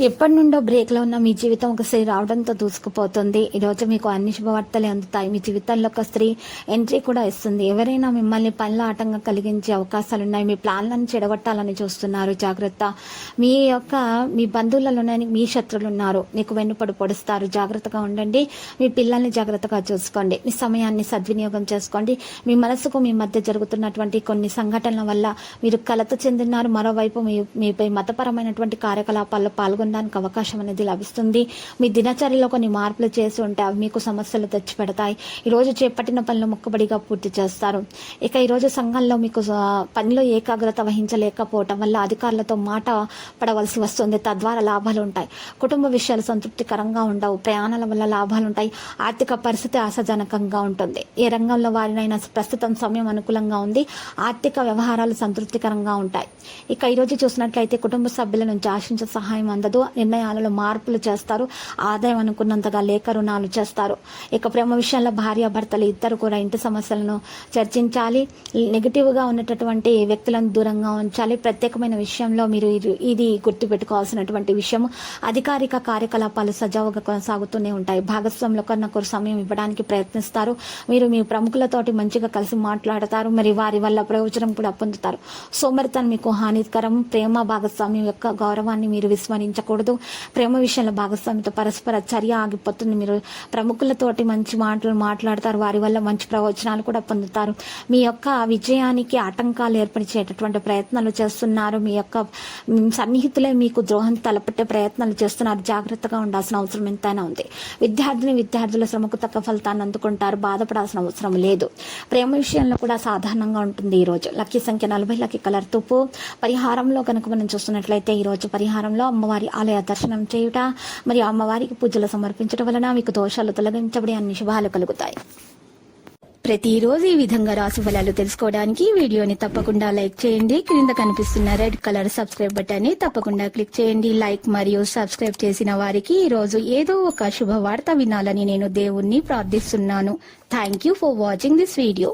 ఎప్పటి నుండో బ్రేక్లో ఉన్న మీ జీవితం ఒక స్త్రీ రావడంతో దూసుకుపోతుంది. ఈ రోజు మీకు అన్ని శుభవార్తలే అందుతాయి. మీ జీవితంలో ఒక స్త్రీ ఎంట్రీ కూడా ఇస్తుంది. ఎవరైనా మిమ్మల్ని పనుల ఆటంకం కలిగించే అవకాశాలు ఉన్నాయి మీ ప్లాన్లను చెడగొట్టాలని చూస్తున్నారు. జాగ్రత్త. మీ యొక్క మీ బంధువులలోనే మీ శత్రులు ఉన్నారు మీకు వెన్నుపడి పొడుస్తారు. జాగ్రత్తగా ఉండండి. మీ పిల్లల్ని జాగ్రత్తగా చూసుకోండి. మీ సమయాన్ని సద్వినియోగం చేసుకోండి. మీ మనసుకు మీ మధ్య జరుగుతున్నటువంటి కొన్ని సంఘటనల వల్ల మీరు కలత చెందినారు. మరోవైపు మీ మీపై మతపరమైనటువంటి కార్యకలాపాల్లో పాల్గొనడానికి అవకాశం అనేది లభిస్తుంది. మీ దినచర్యలో కొన్ని మార్పులు చేసి ఉంటే అవి మీకు సమస్యలు తెచ్చిపెడతాయి. ఈరోజు చేపట్టిన పనులు మొక్కబడిగా పూర్తి చేస్తారు. ఇక ఈరోజు సంఘంలో మీకు పనిలో ఏకాగ్రత వహించలేకపోవటం వల్ల అధికారులతో మాట పడవలసి వస్తుంది. తద్వారా లాభాలు ఉంటాయి. కుటుంబ విషయాలు సంతృప్తికరంగా ఉండవు. ప్రయాణాల వల్ల లాభాలు ఉంటాయి. ఆర్థిక పరిస్థితి ఆశాజనకంగా ఉంటుంది. ఏ రంగంలో వారినైనా ప్రస్తుతం సమయం అనుకూలంగా ఉంది. ఆర్థిక వ్యవహారాలు సంతృప్తికరంగా ఉంటాయి. ఇక ఈరోజు చూసినట్లయితే కుటుంబ సభ్యుల నుంచి ఆశించే సహాయం అందదు. నిర్ణయాలలో మార్పులు చేస్తారు ఆదాయం అనుకున్నంతగా లేఖ రుణాలు చేస్తారు. ఇక ప్రేమ విషయంలో భార్య భర్తలు ఇద్దరు కూడా ఇంటి సమస్యలను చర్చించాలి. నెగిటివ్గా ఉన్నటువంటి వ్యక్తులను దూరంగా ఉంచాలి. ప్రత్యేకమైన విషయంలో మీరు ఇది- ఇది గుర్తుపెట్టుకోవాల్సినటువంటి విషయం అధికారిక కార్యకలాపాలు సజావుగా కొనసాగుతూనే ఉంటాయి. భాగస్వాములు ఒకరినొకరు సమయం ఇవ్వడానికి ప్రయత్నిస్తారు. మీరు మీ ప్రముఖులతోటి మంచిగా కలిసి మాట్లాడతారు. మరి వారి వల్ల ప్రయోజనం కూడా పొందుతారు. సోమరితనం మీకు హానికరం. ప్రేమ భాగస్వామ్యం యొక్క గౌరవాన్ని మీరు విస్మరించకూడదు ప్రేమ విషయంలో భాగస్వామితో పరస్పర చర్య ఆగిపోతుంది. మీరు ప్రముఖులతోటి మంచి మాటలు మాట్లాడతారు. వారి వల్ల మంచి ప్రయోజనాలు కూడా పొందుతారు. మీ యొక్క విజయానికి ఆటంకాలు ఏర్పరిచేటటువంటి ప్రయత్నాలు చేస్తున్నారు. మీ యొక్క సన్నిహితులే మీకు ద్రోహం తలపెట్టే ప్రయత్నాలు చేస్తున్నారు. జాగ్రత్తగా ఉండాల్సిన అవసరం ఎంతైనా ఉంది. విద్యార్థిని విద్యార్థుల శ్రమకు తక్కువ ఫలితాన్ని అందుకుంటారు. బాధపడాల్సిన అవసరం లేదు. ప్రేమ విషయంలో కూడా సాధారణంగా ఉంటుంది ఈ రోజు. లక్కీ సంఖ్య నలభై లక్కీ కలర్ తుప్పు. పరిహారంలో కనుక మనం చూస్తున్నట్లయితే ఈ రోజు పరిహారంలో అమ్మవారి ఆలయ దర్శనం చేయుట మరి అమ్మవారికి పూజలు సమర్పించడం వలన మీకు దోషాలు తొలగించబడి అన్ని శుభాలు కలుగుతాయి. ప్రతిరోజు ఈ విధంగా రాశి ఫలాలు తెలుసుకోవడానికి వీడియోని తప్పకుండా లైక్ చేయండి. క్రింద కనిపిస్తున్న రెడ్ కలర్ సబ్స్క్రైబ్ బటన్ని తప్పకుండా క్లిక్ చేయండి. లైక్ మరియు సబ్స్క్రైబ్ చేసిన వారికి ఈ రోజు ఏదో ఒక శుభవార్త వినాలని నేను దేవుణ్ణి ప్రార్థిస్తున్నాను. Thank you for watching this video